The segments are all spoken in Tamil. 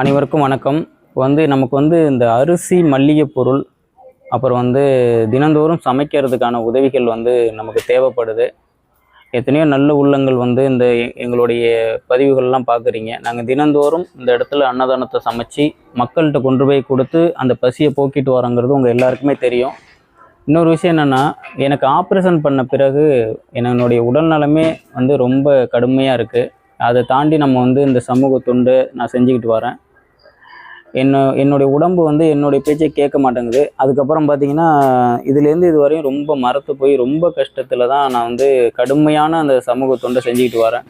அனைவருக்கும் வணக்கம். வந்து நமக்கு வந்து இந்த அரிசி மல்லிகை பொருள் அப்புறம் வந்து தினந்தோறும் சமைக்கிறதுக்கான உதவிகள் வந்து நமக்கு தேவைப்படுது. எத்தனையோ நல்ல உள்ளங்கள் வந்து இந்த எங்களுடைய பதிவுகள்லாம் பார்க்குறீங்க. நாங்கள் தினந்தோறும் இந்த இடத்துல அன்னதானத்தை சமைச்சு மக்கள்கிட்ட கொண்டு போய் கொடுத்து அந்த பசியை போக்கிட்டு வரோங்கிறது உங்கள் எல்லாருக்குமே தெரியும். இன்னொரு விஷயம் என்னென்னா எனக்கு ஆப்ரேஷன் பண்ண பிறகு என்னுடைய உடல் நலமே வந்து ரொம்ப கடுமையாக இருக்குது அதை தாண்டி நம்ம வந்து இந்த சமூக தொண்டு நான் செஞ்சுக்கிட்டு வரேன். என்ன என்னுடைய உடம்பு வந்து என்னுடைய பேச்சை கேட்க மாட்டேங்குது. அதுக்கப்புறம் பார்த்தீங்கன்னா இதுலேருந்து இது வரையும் ரொம்ப மரத்து போய் ரொம்ப கஷ்டத்தில் தான் நான் வந்து கடுமையான அந்த சமூக தொண்டை செஞ்சுக்கிட்டு வரேன்.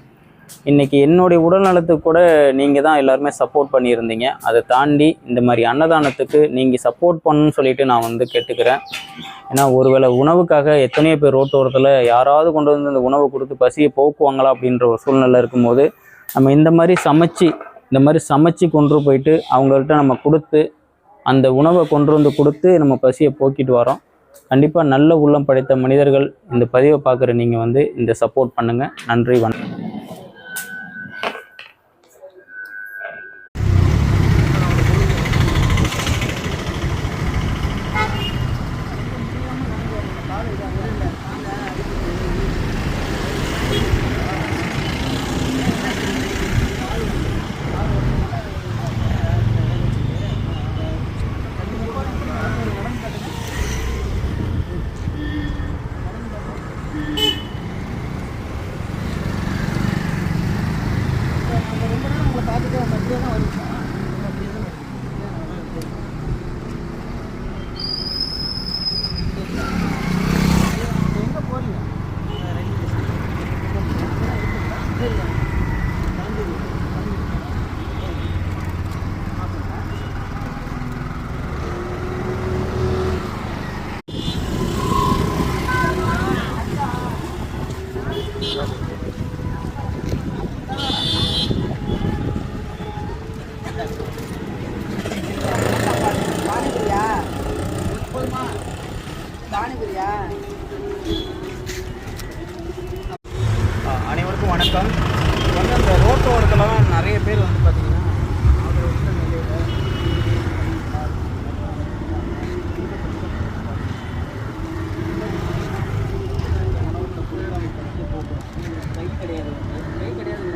இன்றைக்கி என்னுடைய உடல் நலத்துக்கு கூட நீங்கள் தான் எல்லாருமே சப்போர்ட் பண்ணியிருந்தீங்க. அதை தாண்டி இந்த மாதிரி அன்னதானத்துக்கு நீங்கள் சப்போர்ட் பண்ணணும்னு சொல்லிட்டு நான் வந்து கேட்டுக்கிறேன். ஏன்னா ஒருவேளை உணவுக்காக எத்தனையோ பேர் ரோட்டோரத்தில் யாராவது கொண்டு வந்து அந்த உணவை கொடுத்து பசியை போக்குவாங்களா அப்படின்ற ஒரு சூழ்நிலை இருக்கும்போது நம்ம இந்த மாதிரி சமைச்சு இந்த மாதிரி சமைச்சு கொண்டு போயிட்டு அவங்கள்ட்ட நம்ம கொடுத்து அந்த உணவை கொண்டு வந்து கொடுத்து நம்ம பசியை போக்கிட்டு வரோம். கண்டிப்பாக நல்ல உள்ளம் படைத்த மனிதர்கள் இந்த பதிவை பார்க்குற நீங்கள் வந்து இந்த சப்போர்ட் பண்ணுங்கள் நன்றி வணக்கம். Good luck. வணக்கம் வந்து அந்த ரோட்டு ஓரத்துலலாம் நிறைய பேர் வந்து பார்த்திங்கன்னா கை கிடையாது கை கிடையாது